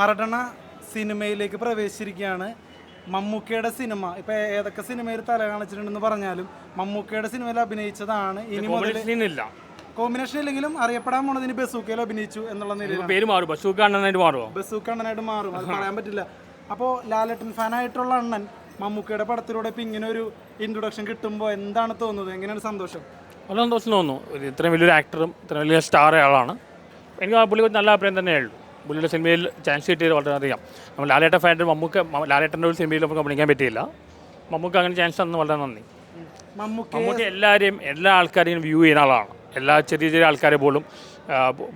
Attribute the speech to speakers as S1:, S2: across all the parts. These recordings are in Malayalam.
S1: ആറട്ടെണ്ണ സിനിമയിലേക്ക് പ്രവേശിച്ചിരിക്കുകയാണ്. മമ്മൂക്കയുടെ സിനിമ ഇപ്പൊ ഏതൊക്കെ സിനിമയിൽ തല കാണിച്ചിട്ടുണ്ടെന്ന് പറഞ്ഞാലും മമ്മൂക്കയുടെ സിനിമയിൽ അഭിനയിച്ചതാണ്. ഇനി മുതൽ
S2: കോമ്പിനേഷൻ ഇല്ല.
S1: കോമ്പിനേഷൻ ഇല്ലെങ്കിലും അറിയപ്പെടാൻ പോണത് ഇനി ബസൂക്കയിൽ അഭിനയിച്ചു എന്നുള്ള നിലയിൽ
S2: പേര് മാറും. ബസ് കാണാനായിട്ട് മാറും
S1: ബസൂക്ക അണ്ണനായിട്ട് മാറും. അത് പറയാൻ പറ്റില്ല. അപ്പോൾ ലാലേട്ടൻ ഫാനായിട്ടുള്ള അണ്ണൻ മമ്മൂക്കയുടെ പടത്തിലൂടെ ഇപ്പൊ ഇങ്ങനെ ഒരു ഇൻട്രൊഡക്ഷൻ കിട്ടുമ്പോൾ എന്താണ് തോന്നുന്നത്? എങ്ങനെയാണ് സന്തോഷം?
S2: നല്ല സന്തോഷം തോന്നുന്നു. ഇത്രയും വലിയൊരു ആക്ടറും ഇത്രയും വലിയ സ്റ്റാർ ആളാണ്. എനിക്ക് ആ പുള്ളി ഒരു നല്ല അഭിപ്രായം തന്നെയുള്ളൂ പുള്ളിയുടെ സിനിമയിൽ ചാൻസ് കിട്ടിയത് വളരെ അറിയാം നമ്മൾ ലാലേട്ട ഫാന്റെ മമ്മൂക്ക് ലാലേട്ടന്റെ ഒരു സിനിമയിൽ നമുക്ക് അഭിനയിക്കാൻ പറ്റിയില്ല. മമ്മൂക്ക് അങ്ങനെ ചാൻസ് തന്നു വളരെ നന്ദി.
S1: മമ്മൂക്ക്
S2: എല്ലാവരെയും എല്ലാ ആൾക്കാരെയും വ്യൂ ചെയ്യുന്ന ആളാണ്. എല്ലാ ചെറിയ ചെറിയ ആൾക്കാരെ പോലും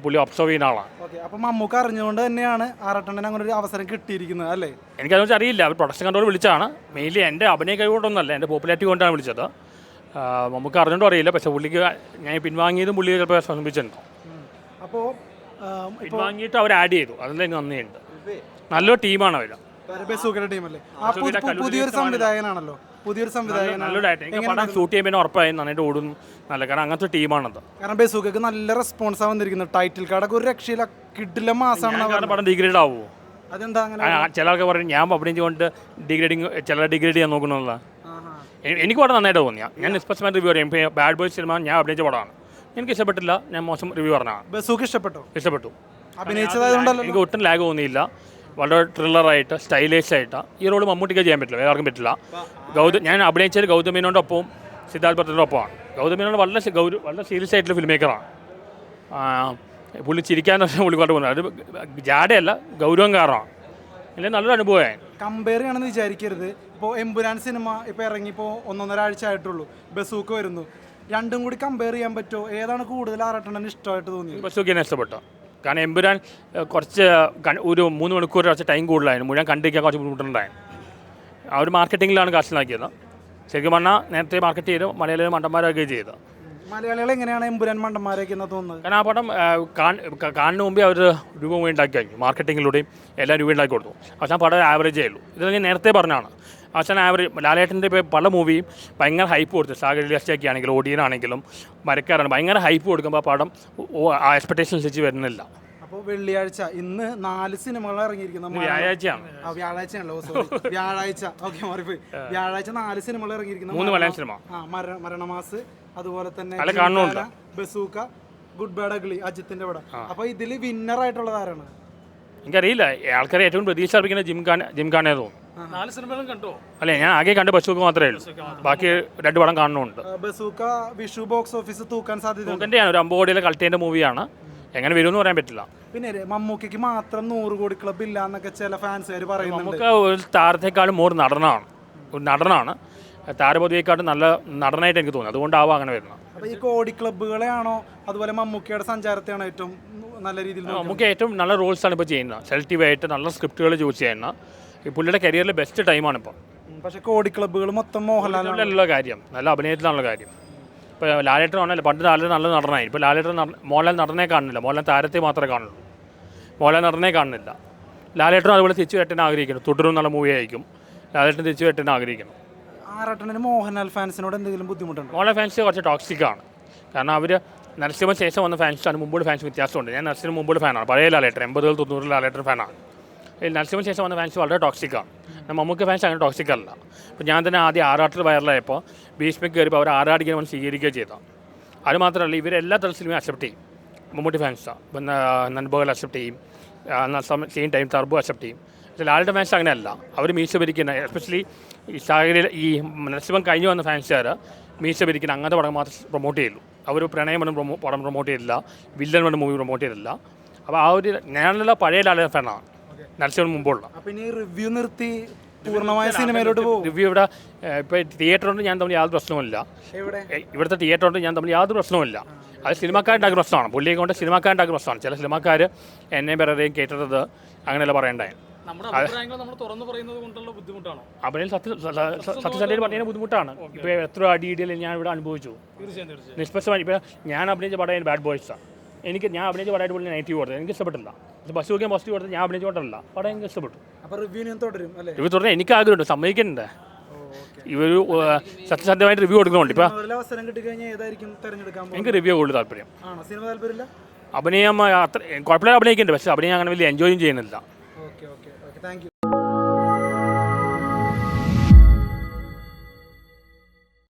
S2: പുള്ളി ഒബ്സർവ് ചെയ്യുന്ന ആളാണ്.
S1: അപ്പം മമ്മൂക്ക് അറിഞ്ഞുകൊണ്ട് തന്നെയാണ് ആറട്ടണ്ണൻ അങ്ങനെ ഒരു അവസരം കിട്ടിയിരിക്കുന്നത് അല്ലേ?
S2: എനിക്കതിനെക്കുറിച്ച് അറിയില്ല. അവർ പ്രൊഡക്ഷൻ കൺട്രോൾ വിളിച്ചാണ്. മെയിൻലി എന്റെ അഭിനയ കഴിവുകൊണ്ടൊന്നല്ല എന്റെ പോപ്പുലാരിറ്റി കൊണ്ടാണ് വിളിച്ചത്. മമ്മൂക്ക് നമുക്ക് അറിഞ്ഞിട്ടും അറിയില്ല. പക്ഷേ പുള്ളിക്ക് ഞാൻ പിൻവാങ്ങിയതും പുള്ളി ചിലപ്പോൾ ശ്രമിച്ചിട്ടുണ്ടോ
S1: അപ്പോൾ
S2: പിൻവാങ്ങിയിട്ട് അവർ ആഡ് ചെയ്തു. അതിൽ എനിക്ക് നന്ദിയുണ്ട്. നല്ലൊരു ടീമാണ് അവർ
S1: ടീമല്ലേ പുതിയൊരു സംവിധായകനാണല്ലോ. പുതിയൊരു സംവിധായകനാണ്.
S2: നല്ലൊരു ഷൂട്ട് ചെയ്യുമ്പോൾ ഉറപ്പായി നന്നായിട്ട് ഓടും നല്ല കാരണം അങ്ങനത്തെ ടീമാണത്
S1: കാരണം ബസൂക്കക്ക് നല്ല റെസ്പോൺസ് ആ വന്നിരിക്കുന്നത്. ടൈറ്റിൽ കാർഡൊക്കെ ഒരു രക്ഷയില്ല. കിഡിലെ മാസമാണ്
S2: പടം ഡിഗ്രേഡ് ആവുമോ?
S1: അതെന്താ
S2: ചില ആൾക്കാർ പറയും ഞാൻ അഭിനയിച്ചുകൊണ്ട് ഡിഗ്രേഡിങ് ചില ഡിഗ്രേഡ് ചെയ്യാൻ നോക്കണമെന്നുള്ള. എനിക്ക് പടം നന്നായിട്ട് തോന്നിയ ഞാൻ നിഷ്പക്ഷമായിട്ട് റിവ്യൂ പറയും ബാഡ് ബോയ്സ് സിനിമ ഞാൻ അഭിനയിച്ച പടമാണ്. എനിക്ക് ഇഷ്ടപ്പെട്ടില്ല ഞാൻ മോശം റിവ്യൂ പറഞ്ഞതാണ്.
S1: ബസൂക്ക് ഇഷ്ടപ്പെട്ടോ?
S2: ഇഷ്ടപ്പെട്ടു.
S1: അഭിനയിച്ചതായതുകൊണ്ടല്ലോ
S2: എനിക്ക് ഒട്ടും ലാഗ് തോന്നിയില്ല വളരെ ത്രില്ലറായിട്ട് സ്റ്റൈലിഷ് ആയിട്ട്. ഈ റോൾ മമ്മൂട്ടിക്ക് ചെയ്യാൻ പറ്റില്ല. വേറെ ആർക്കും പറ്റില്ല. ഗൗതം ഞാൻ അഭിനയിച്ചത് ഗൗതം മേനോന്റെ ഒപ്പവും സിദ്ധാർത്ഥ് ഭട്ടിന്റെ ഒപ്പമാണ് ഗൗതം മേനോട് വളരെ ഗൗര വളരെ സീരിയസ് ആയിട്ടുള്ള ഫിലിം മേക്കറാണ് പുള്ളി ചിരിക്കാൻ പുള്ളി കൊണ്ട് പോകുന്നത്. അത് ജാടയല്ല ഗൗരവം കാരണമാണ്. അല്ലെങ്കിൽ നല്ലൊരു അനുഭവമായി.
S1: കമ്പയർ ചെയ്യണമെന്ന് വിചാരിക്കരുത്. ഇപ്പോൾ എമ്പുരാൻ സിനിമ ഇപ്പോൾ ഇറങ്ങിയപ്പോൾ ഒന്നൊന്നര ആഴ്ച ആയിട്ടുള്ളൂ. ബസൂക്ക് വരുന്നു. രണ്ടും കൂടി കമ്പയർ ചെയ്യാൻ പറ്റുമോ? ഏതാണ് കൂടുതൽ ആറട്ടെണ്ണന് ഇഷ്ടമായിട്ട് തോന്നിയത്?
S2: ബസ്സൊക്കെ എന്നെ ഇഷ്ടപ്പെട്ടു. കാരണം എമ്പുരാൻ കുറച്ച് ഒരു മൂന്ന് മണിക്കൂർ കുറച്ച് ടൈം കൂടുതലായിരുന്നു. മുഴുവൻ കണ്ടിരിക്കാൻ കുറച്ച് ബുദ്ധിമുട്ടുണ്ടായിരുന്നു. ആ ഒരു മാർക്കറ്റിങ്ങിലാണ് കാശിലാക്കിയത് ശരിക്കും പറഞ്ഞാൽ നേരത്തെ മാർക്കറ്റ് ചെയ്ത് മലയാളികൾ മണ്ടന്മാരൊക്കെ ചെയ്ത്.
S1: മലയാളികൾ എങ്ങനെയാണ് എമ്പുരാൻ മണ്ടന്മാരൊക്കെ തോന്നുന്നത്?
S2: കാരണം ആ പടം കാണുന്ന മുമ്പേ അവർ രൂപ ഉണ്ടാക്കി മാർക്കറ്റിങ്ങിലൂടെയും എല്ലാം രൂപ ഉണ്ടാക്കി കൊടുത്തു. അവസാനം പടം ആവറേജ് ആയുള്ളൂ. ഇത് ഞാൻ നേരത്തെ പറഞ്ഞാണ് അച്ഛൻ ആവറേജ് ലാലേട്ടന്റെ പല മൂവിയും ഭയങ്കര ഹൈപ്പ് കൊടുത്തു. സാഗരിലൊക്കെ ആണെങ്കിലും ഓടിയനാണെങ്കിലും മരക്കാരാണ്. ഭയങ്കര ഹൈപ്പ് കൊടുക്കുമ്പോൾ ആ പടം ആ എക്സ്പെക്ടേഷൻ അനുസരിച്ച് വരുന്നില്ല.
S1: അപ്പോൾ വെള്ളിയാഴ്ച. ഇന്ന് നാല് സിനിമകൾ ഇറങ്ങിയിരിക്കുന്നു
S2: വ്യാഴാഴ്ചയാണ്.
S1: വ്യാഴാഴ്ചയാണല്ലോ. സോറി വ്യാഴാഴ്ച. ഓക്കെ മാറിപ്പോയി. വ്യാഴാഴ്ച നാല് സിനിമകൾ ഇറങ്ങിയിരിക്കുന്നു
S2: മൂന്ന് മലയാള സിനിമ.
S1: ആ മരണമാസ് അതുപോലെ തന്നെ ബസൂക്ക ഗുഡ് ബാഡ് അഗ്ലി അജിത്തിന്റെ പടം. അപ്പൊ ഇതിൽ വിന്നർ ആയിട്ടുള്ളത് ആരാണ്?
S2: എനിക്കറിയില്ല. ആൾക്കാരെ ഏറ്റവും പ്രതീക്ഷ അർപ്പിക്കുന്ന ജിം ഖാൻ ജിം ഖാനെ തോന്നുന്നു
S3: നാല് സിനിമകളും കണ്ടോ?
S2: അല്ലെ ഞാൻ ആകെ കണ്ട് ബസൂക്ക മാത്രമേ ഉള്ളൂ. ബാക്കി രണ്ട് പടം കാണുന്നുണ്ട്.
S1: ബസൂക്ക വിഷു ബോക്സ് ഓഫീസ് തൂക്കാൻ സാധ്യത
S2: തൂക്കന്റെയാണ് ഒരു അമ്പോടിയിലെ കളക്ടേന്റെ മൂവിയാണ്. എങ്ങനെ വരുമെന്ന് പറയാൻ പറ്റില്ല.
S1: പിന്നെ മമ്മൂക്കയ്ക്ക് മാത്രം നൂറ് കോടി ക്ലബ് ഇല്ല എന്നൊക്കെ ചില ഫാൻസുകാർ പറയുന്നുണ്ട്.
S2: നമുക്ക് ഒരു താരത്തെക്കാളും മോർ നടനാണ്. ഒരു നടനാണ്. താരപതിയെക്കാട്ടും നല്ല നടനായിട്ട് എനിക്ക് തോന്നുന്നു. അതുകൊണ്ടാവാം അങ്ങനെ വരുന്നത്.
S1: അപ്പൊ ഈ കോടി ക്ലബ്ബുകളെയാണോ അതുപോലെ മമ്മൂക്കയുടെ സഞ്ചാരത്തെയാണ് ഏറ്റവും നല്ല രീതിയിൽ?
S2: നമുക്ക് ഏറ്റവും നല്ല റോൾസാണ് ഇപ്പോൾ ചെയ്യുന്നത്. സെലക്റ്റീവായിട്ട് നല്ല സ്ക്രിപ്റ്റുകൾ ചൂസ് ചെയ്യുന്ന. ഈ പുള്ളിയുടെ കരിയറിലെ ബെസ്റ്റ് ടൈമാണ് ഇപ്പോൾ
S1: പക്ഷെ കോടി ക്ലബ്ബുകൾ മൊത്തം മോഹൻലാലിനുള്ള
S2: നല്ല കാര്യം. നല്ല അഭിനയത്തിലാണുള്ള കാര്യം. ഇപ്പോൾ ലാലേട്ടൻ ആണല്ലോ പണ്ട് ലാലേട്ടൻ നല്ല നടനായി. ഇപ്പോൾ ലാലേട്ടൻ മോഹൻലാൽ നടനെ കാണുന്നില്ല. മോഹൻലാൽ താരത്തെ മാത്രമേ കാണുള്ളൂ. മോഹൻലാൽ നടനെ കാണുന്നില്ല. ലാലേട്ടനും അതുപോലെ തിരിച്ചു കെട്ടാൻ ആഗ്രഹിക്കുന്നു. തുടരും എന്നുള്ള മൂവി ആയിരിക്കും. ലാലേട്ടൻ തിരിച്ചു കെട്ടാൻ ആഗ്രഹിക്കുന്നു.
S1: ആറട്ടണിന് മോഹൻലാൽ ഫാൻസിനോട് എന്തെങ്കിലും ബുദ്ധിമുട്ടുണ്ട്?
S2: മോഹൻലാൽ ഫാൻസ് കുറച്ച് ടോക്സിക് ആണ്. കാരണം അവർ നരസിംഹ ശേഷം വന്ന ഫാൻസാണ് മുമ്പോട്ട് ഫാൻസ് വ്യത്യാസമുണ്ട്. ഞാൻ നരസിംഹ മുമ്പോട്ട് ഫാനാണ് പഴയ ലാലേട്ടൻ എൺപതുകൾ തൊണ്ണൂറിൽ ലാലേട്ടൻ ഫാനാണ് ഈ നരസിംഹ ശേഷം വന്ന ഫാൻസ് വളരെ ടോക്സിക് ആണ്. മമ്മൂക്ക് ഫാൻസ് അങ്ങനെ ടോക്സിക് അല്ല. അപ്പോൾ ഞാൻ തന്നെ ആദ്യം ആറാട്ടിൽ വൈറലായപ്പോൾ ഭീഷ്മയ്ക്ക് കയറിയപ്പോൾ അവർ ആറാടിക്കാൻ വന്ന് സ്വീകരിക്കുകയും ചെയ്തു. അത് മാത്രമല്ല ഇവരെല്ലാ തരത്തിലും അക്സെപ്റ്റ് ചെയ്യും. മമ്മൂട്ടി ഫാൻസാണ് ഇപ്പം നൻബോകൾ അക്സെപ്റ്റ് ചെയ്യും. സെയിം ടൈം ടർബോ അക്സെപ്റ്റ് ചെയ്യും. പക്ഷേ ലാലിന്റെ ഫാൻസ് അങ്ങനെയല്ല. അവർ മീശ ഭരിക്കുന്ന എസ്പെഷ്യലി ഈ സാഹചര്യം ഈ നരസിംഹം കഴിഞ്ഞു വന്ന ഫാൻസുകാർ മീശ ഭരിക്കുന്ന അങ്ങനത്തെ പടം മാത്രം പ്രൊമോട്ട് ചെയ്യുള്ളൂ അവർ പ്രണയം പ്രൊമോ പടം പ്രൊമോട്ട് ചെയ്തില്ല. വില്ലൻ പടം മൂവി പ്രൊമോട്ട് ചെയ്തില്ല. അപ്പോൾ ആ ഒരു ഞാനുള്ള പഴയ ലാലിന്റെ ഫാനാണ് നരസിംഹം മുമ്പുള്ള.
S1: അപ്പൊ ഇനി റിവ്യൂ നിർത്തി പൂർണമായ സിനിമയിലോട്ട് പോകും.
S2: റിവ്യൂ ഇവിടെ ഇപ്പോൾ തിയേറ്ററുണ്ട് ഞാൻ തമ്മിൽ യാതൊരു പ്രശ്നവുമില്ല. ഇവിടുത്തെ തിയേറ്ററുണ്ട് ഞാൻ തമ്മിൽ യാതൊരു പ്രശ്നവുമില്ല. അത് സിനിമാക്കാരുണ്ടാക്കുന്ന പ്രശ്നമാണ്. പുള്ളിയെ കൊണ്ട് സിനിമാക്കാരുണ്ടാക്കുന്ന പ്രശ്നമാണ്. ചില സിനിമാക്കാർ എന്നെ പറയുകയും കേട്ടത് അങ്ങനെയല്ല പറയണ്ടായി.
S3: നമ്മുടെ അഭിപ്രായങ്ങൾ നമ്മൾ തുറന്നു പറയുന്നത് കൊണ്ടുള്ള ബുദ്ധിമുട്ടാണോ?
S2: അവരിൽ സത്യ സത്യസന്ധയിൽ പറഞ്ഞതിന് ബുദ്ധിമുട്ടാണ്. ഇപ്പോൾ എത്ര അടി ഇടിയിൽ ഞാൻ ഇവിടെ അനുഭവിച്ചു. നിഷ്പക്ഷമായി ഇപ്പോൾ ഞാൻ അഭിനയിച്ച പടം ബാഡ് ബോയ്സാണ് എനിക്ക് ഞാൻ അഭിനയിച്ച പടമായിട്ട് പുള്ളി നെഗറ്റീവ് കൊടുത്തത് എനിക്ക് ഇഷ്ടപ്പെട്ടില്ല. ബസ് നോക്കിയാൽ പോസിറ്റീവ് കൊടുത്ത് ഞാൻ അഭിനയിച്ച കൊണ്ടല്ല. പടം എനിക്ക് ഇഷ്ടപ്പെട്ടു.
S1: അപ്പൊ റിവ്യൂ തുടരും അല്ലേ?
S2: റിവ്യൂ തുടർന്ന് എനിക്ക് ആഗ്രഹമുണ്ട്. സമ്മതിക്കണ്ടേ? ഇവർ സത്യസന്ധമായിട്ട് റിവ്യൂ കൊടുക്കുന്നുണ്ട്.
S1: ഇപ്പൊ അവസരം കിട്ടിക്കഴിഞ്ഞാൽ ഏതായിരിക്കും തിരഞ്ഞെടുക്കാൻ
S2: എനിക്ക് റിവ്യൂ കൂടുതൽ താല്പര്യം.
S1: ആണോ? സിനിമ താല്പര്യമില്ല?
S2: അഭിനയം അത്ര കുഴപ്പമില്ല അഭിനയിക്കുന്നുണ്ട് പക്ഷേ അഭിനയം അങ്ങനെ വലിയ എൻജോയും ചെയ്യുന്നില്ല.
S1: Okay okay okay. താങ്ക്